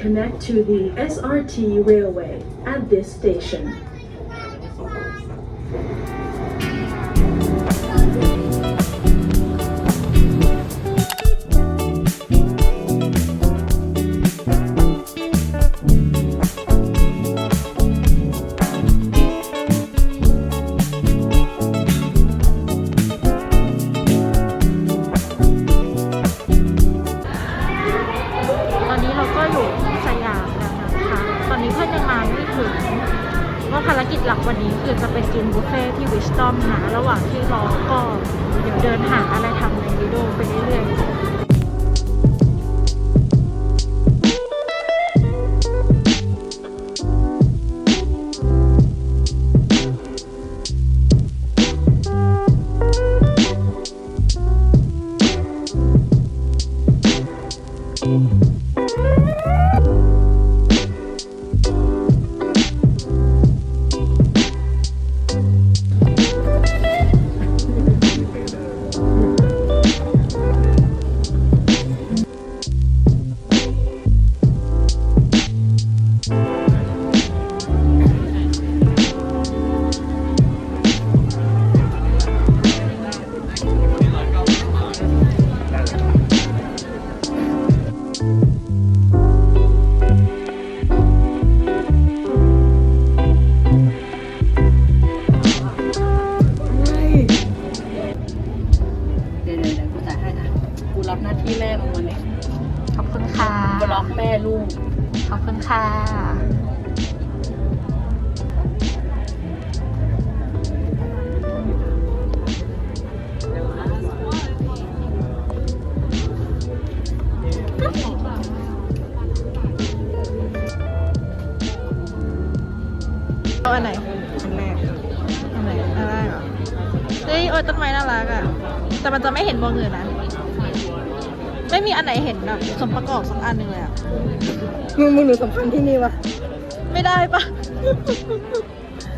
connect to the SRT railway at this station. ขอบคุณค่ะเอาอันไหนอันแรกอันไหนอันแรกเหรอเฮ้ยโอ้ยต้นไม้น่ารักอะ แต่มันจะไม่เห็นวงอื่นนะ ไม่มีอันไหนเห็นแบบสมประกอบสักอันหนึ่งเลยอะมึงมึงหนูสำคัญที่นี่วะไม่ได้ปะ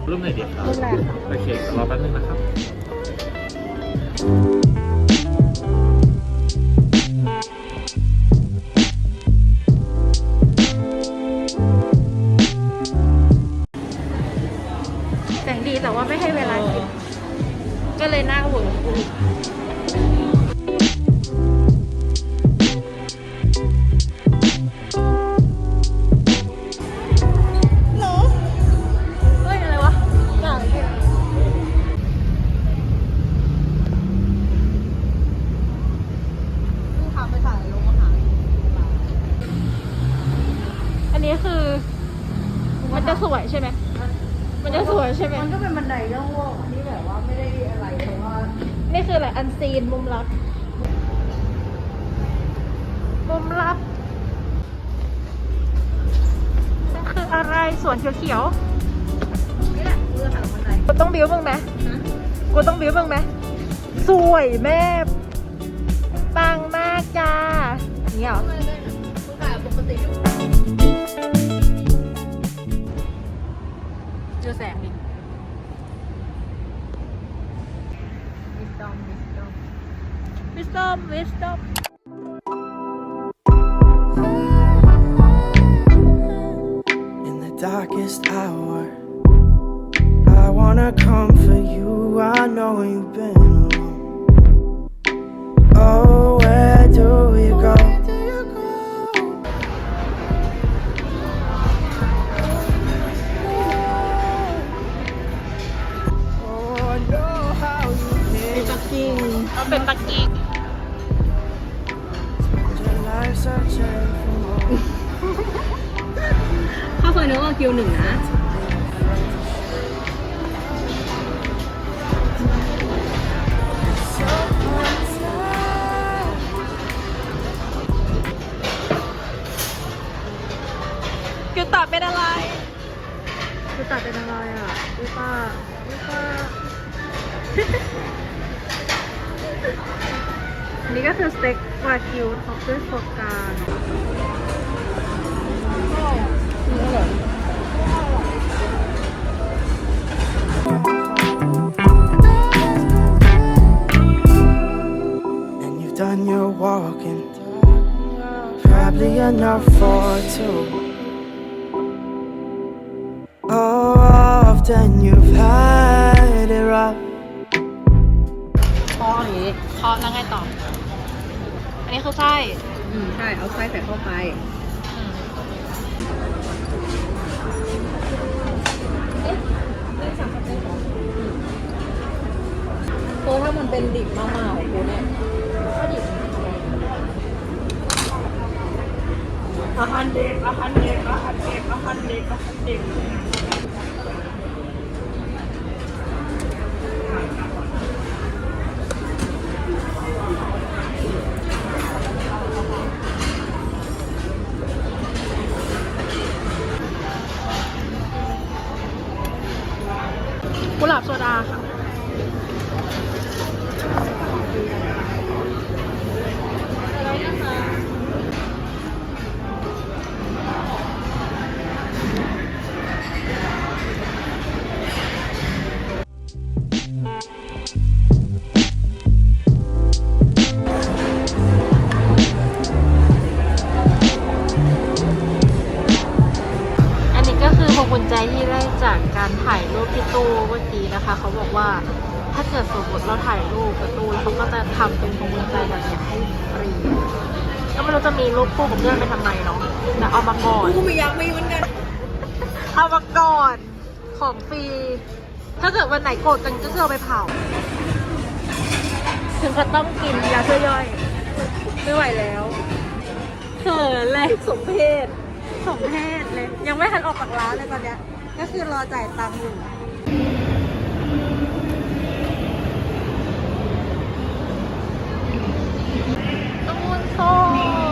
รูปไหนดีครับรูปแรกค่ะ โอเครอแป๊บนึงนะครับแสงดีแต่ว่าไม่ให้เวลากินก็เลยหน้าเหวอห กูต้องบิ้วมึงไหมกูต้องบิ้วมึงไหมสวยแม่ปังมากจ้าอย่างเนี่ยเหรอไม่ได้นะกูถ่ายปกติอยู่ดูแสงดิวิสตอมวิสตอมวิสตอมวิสตอม I wanna comfort you. I know you've been alone. Oh, where do you go? Oh, I know how you เป็นปักกิ่งเอาเป็นปักกิ่ง your life searching for more. ข้าวซอยเนื้อวากิวหนึ่งนะ คือตัดเป็นอะไรคือตัดเป็นอะไรอะวิป้าวิป้าอันนี้ก็คือสเต็กวากิวท็อปด้วยโฟกา And you've done your walking. Probably hardly enough for two. Often you've had it rough. พออย่างนี้เคาะแล้วไงต่อ อันนี้คือไส้อืมใช่เอาไส้ใส่เข้าไปเออถ้ามันเป็นดิบมากๆของกูเนี่ยก็ดิบอาหารเด็กอาหารเด็กอาหารเด็กอาหารเด็กอาหารเด็ก กุ จะมีรูปคู่กับเพื่อนไปทำไมเนาะแต่เอามาก่อนกูไม่อยากมีเหมือนกันเอามาก่อนของฟรีถ้าเกิดวันไหนโกรธกันก็คือเอาไปเผา ถึงก็ต้องกินยาช่วยย่อย ไม่ไหวแล้วเขินเลยสมเพศสมเพศเลย ยังไม่ทันออกจากร้านเลยตอนเนี้ย ก็คือรอจ่ายตังค์อยู่ตูนโทษ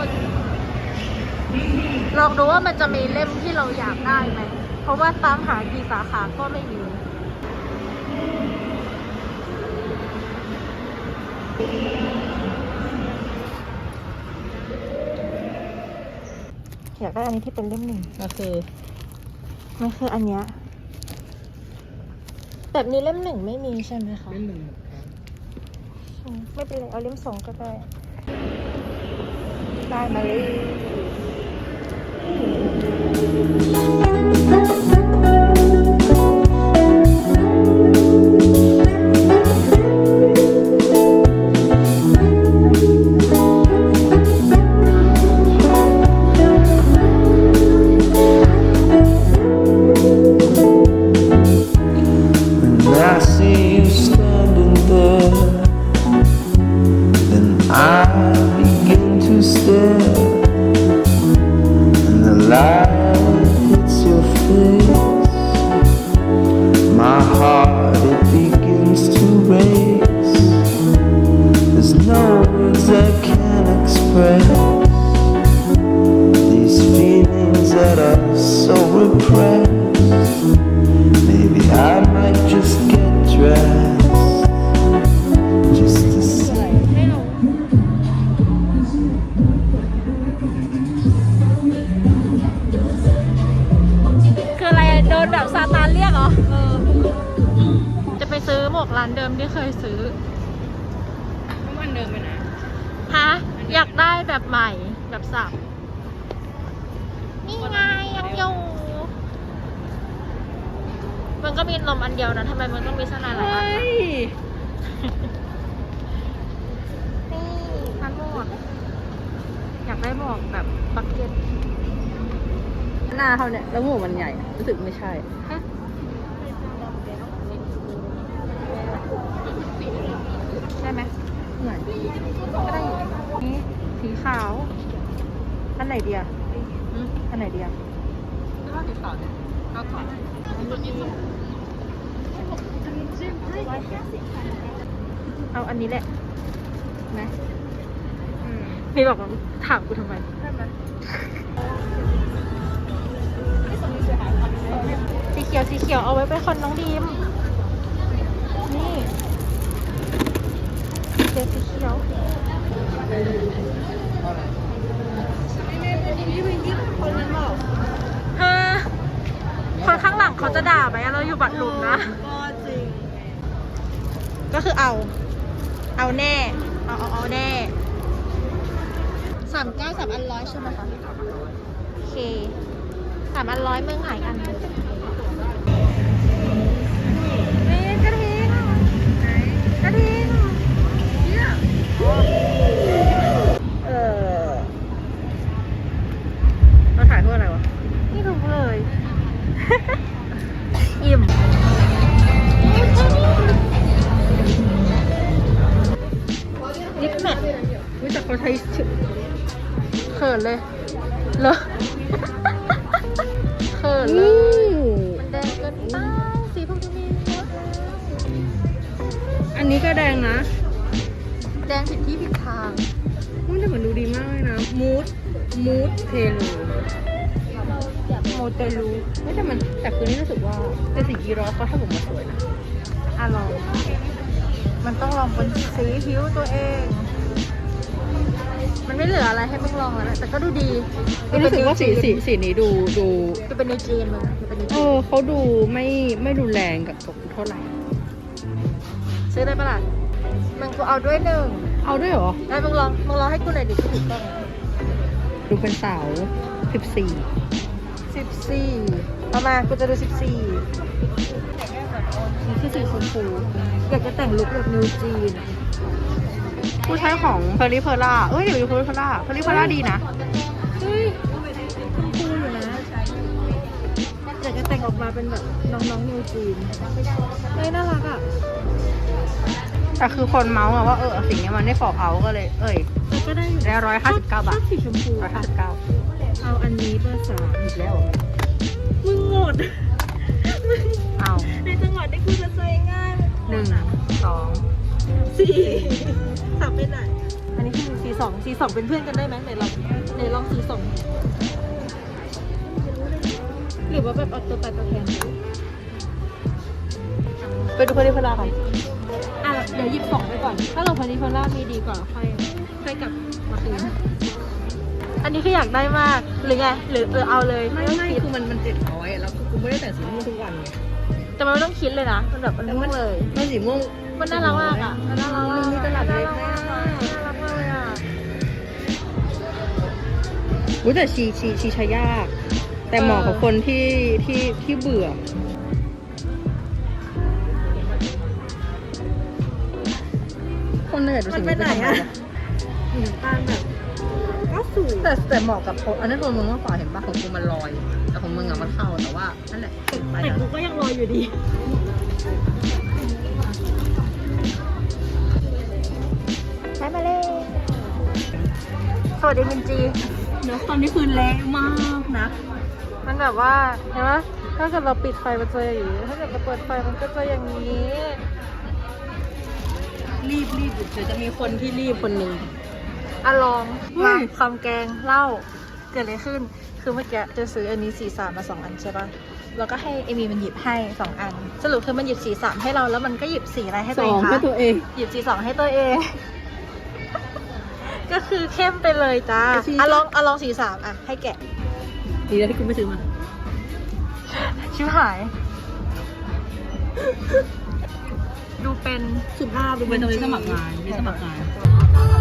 ลองดูว่ามันจะมีเล่มที่เราอยากได้ไหม เพราะว่าตามหากี่สาขาก็ไม่มี อยากได้อันนี้ที่เป็นเล่มหนึ่งก็คือมันคืออันเนี้ยแบบนี้เล่มหนึ่งไม่มีใช่ไหมคะเล่มหนึ่งอืมไม่เป็นไรเอาเล่มสองก็ได้ ได้มาเลย นแบบซาตานเรียกเหรอ เออ จะไปซื้อหมวกร้านเดิมที่เคยซื้อน้ำมันเดิมไปไหนฮะอยากได้แบบใหม่แบบสับ นี่ไงยังอยู่มันก็มีนมอันเดียวนะทำไมมันต้องมีเสนาหลายอันเฮ้อะยนี่พันหมวกอยากได้หมวกแบบบักเก็ต หน้าเขาเนี่ยแล้วหมูมันใหญ่รู้สึกไม่ใช่ฮะได้ไหมไหนก็ได้อยู่นี่สีขาว อันไหนดีอะอันไหนดีอะไม่ว่าสีขาวเนี่ยก็ก่อนเอาอันนี้แหละนะมีบอกว่าถามกูทำไม สีเขียวสีเขียวเอาไว้เป็นคนน้องดีมนี่เด็กสีเขียวฮะคนข้างหลังเขาจะด่าไหมเราอยู่บัตรหลุมนะ ก็จริง ก็คือเอา เอาแน่ เอาเอาเอาแน่ใส่ามเก้าสามอันร้อยใช่ไหมคะ โอเค สามอันร้อยเมืองหายอัน นนี้ก็แดงนะ แดงผิดที่ผิดทางมันแต่มันดูดีมากเลยนะ มูดมูดเทลูโมเตลูไม่แต่มันแต่คืนนี้รู้สึกว่าแต่สีกีรอเขาทำออกมาสวยนะอะลองมันต้องลองบนสีผิวตัวเอง มันไม่เหลืออะไรให้มึงลองแล้วนะแต่ก็ดูดีรู้สึกว่าสีสีสีนี้ดูดู จะเป็นนิวจีนมึงจะเป็นนิวเอจีนอเขาดูไม่ไม่ดูแรงกับตกเท่าไหร่ ซื้อได้ปะล่ะมึงกูเอาด้วยหนึ่งเอาด้วยเหรอ ได้มึงลองมึงลองให้กูหน่อยดิกูถือกล้องดูเป็นสาวสิบสี่สิบสี่เอามากูจะดูสิบสี่นี่คือสีชมพูอยากจะแต่งลุคแบบนิวจีนอะผู้ใช้ของเพอร์ลิเพอร่าเอ้ยเดี๋ยวดูเพอร์ลิเพอร่าเพอร์ลิเพอร่าดีนะเฮ้ยชมพูอยู่นะอยากจะแต่งออกมาเป็นแบบน้องๆนิวจีนเฮ้ยน่ารักอะ แต่คือคนเมาส์อะว่าเออสิ่งนี้มันได้ฟอกเอาก็เลย เอ้ยแต่ก็ได้อยู่ได้ร้อยห้าสิบเก้าบาชทอบสีชมพูร้อยห้าสิบเก้าเอาอันนี้เบอร์สามอีกแล้วมึงหมดเอาในจังหวะที่กูจะใจง่ายหนึ่งสองสี่สับไปไหนอันนี้คือสีสองสีสองเป็นเพื่อนกันได้ไหมไหนลองไหนลองสีสองหรือว่าแบบเอาตัวตายตัวแทนไปดูเพอร์ลิเพอร่ากันอะ เดี๋ยวหยิบสองไปก่อน ถ้าเราพานิพล่ามีดีกว่าค่อยค่อยกลับมาคืนอันนี้คืออยากได้มาก หรือไง หรือเออเอาเลยไม่ต้องไม่คิดคือมันมันเจ็ดร้อยแล้วคือกูไม่ได้แต่งสีม่วงทุกวันไงแต่มันไม่ต้องคิดเลยนะ มันแบบมันม่วงเลย มันสีม่วง มันน่ารักมากอะมันน่ารักมากมันมีตลาดเล็กน่ารักมากน่ารักมากเลยอะรู้แต่ชีชีชีใช้ยาก แต่เหมาะกับคนที่ที่ที่เบื่อ นเลยดูมัสินไปไหนอะหนูตาลแบบก็สูงแต่แต่เหมาะกับคนอันนั้นคนมึงมากกว่าเห็นปะของกูมันลอย แต่ของมึงอะมันเข้าแต่ว่านั่นแหละไปแต่แล้วกูก็ยังลอยอยู่ดีใช้มาเลยสวัสดีมินจีเนื้อตอนนี้คือแรงมากนะ มันแบบว่าเห็นไหมถ้าเกิดเราปิดไฟมันจะอย่างนี้ ถ้าเกิดเราเปิดไฟมันก็จะอย่างนี้ รีบรีบเดี๋ยวจะมีคนที่รีบคนหนึ่งอะลองเฮ้มายคำแกงเหล้าเกิดอะไรขึ้น คือเมื่อกี้จะซื้ออันนี้สีสามมาสองอันใช่ปะแล้วก็ให้เอมีมันหยิบให้สองอัน สรุปคือมันหยิบสีสามให้เราแล้วมันก็หยิบสีอะไรให้ตัวเองคะให้ตัวเองหยิบสีสองให้ตัวเอง ก็คือเข้มไปเลยจ้าไอ้สีอะลองอะลองสีสามอะให้แกะดีแล้วที่คุณไม่ซื้อมา ชิบหาย ดูเป็นสุภาพดูเป็นตรงนี้สมัครงานมีสมัครงาน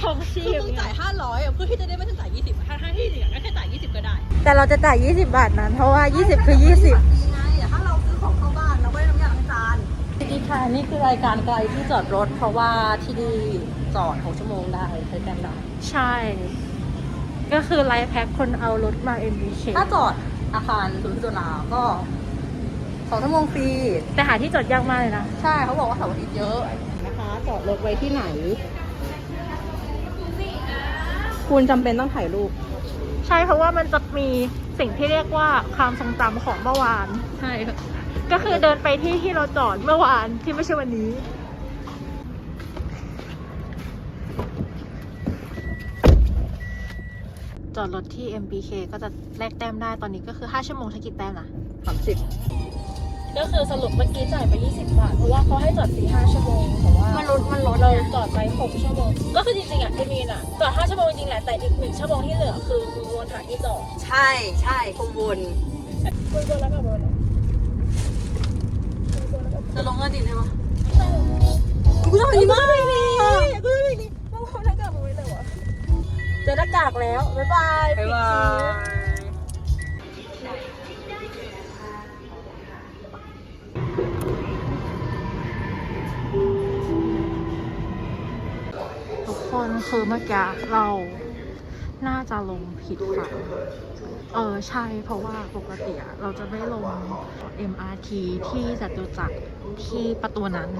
ค่าของชีคือพมึงจ่ายห้าร้อยอะเพื่อที่จะได้ไม่ต้องจ่ายยี่สิบถ้าถ้าที่จริงก็แค่จ่ายยี่สิบก็ได้แต่เราจะจ่าย 20 บาทนั้นเพราะว่า 20 คือ 20นี่ไงแต่ถ้าเราซื้อของเข้าบ้านเราไม่ได้น้ำยาล้างจานสวัสดีค่ะนี่คือรายการไกลที่จอดรถ เพราะว่าที่นี่จอดหกชั่วโมงได้ใช้กันได้ใช่ ก็คือไลฟ์แพ็คคนเอารถมา MBK ถ้าจอดอาคารศูนย์พิจารณาก็สองชั่วโมงฟรี แต่หาที่จอดยากมากเลยนะ ใช่เขาบอกว่าเสาร์อาทิตย์เยอะนะคะ จอดรถไว้ที่ไหน คุณจำเป็นต้องถ่ายรูป ใช่เพราะว่ามันจะมีสิ่งที่เรียกว่าความทรงจำของเมื่อวาน ใช่ค่ะก็คือเดินไปที่ที่เราจอดเมื่อวานที่ไม่ใช่วันนี้ จอดรถที่ MBK ก็จะแลกแต้มได้ตอนนี้ก็คือ 5 ชั่วโมงใช้กี่แต้มนะสามสิบ ก็คือสรุปเมื่อกี้จ่ายไป 20 บาท เพราะว่าเขาให้จอดฟรี5ชั่วโมงแต่ว่ามันลดมันลดเราไงจอดไป 6 ชั่วโมง ก็คือจริงๆอะที่มีน่ะจอด 5 ชั่วโมงจริงๆแหละ แต่อีก 1 ชั่วโมงที่เหลือคือมึงวนหาที่จอดใช่ใช่คงวนวนวนแล้วก็วนจะลงเงินดินใช่ปะกูทำดีมากเลยนี่กูทำดีต้องเอาหน้ากากมาไว้เลยวะเจอหน้ากากแล้ว บ๊ายบายบ๊ายบาปิดคลิปย คนคือเมื่อกี้เราน่าจะลงผิดฝั่งเออใช่เพราะว่าปกติเราจะไม่ลง MRT ที่จตุจักรที่ประตูนั้น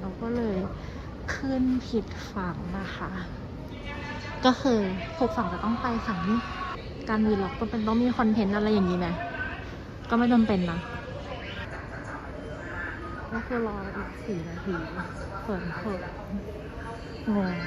เราก็เลยขึ้นผิดฝั่งนะคะ ก็คือถูกฝั่งจะต้องไปฝั่งนี้ การวีล็อกก็เป็นต้องมีคอนเทนต์อะไรอย่างนี้ไหมก็ไม่จำเป็นนะก็คือรออีกสี่นาทีเปิดเปิด งง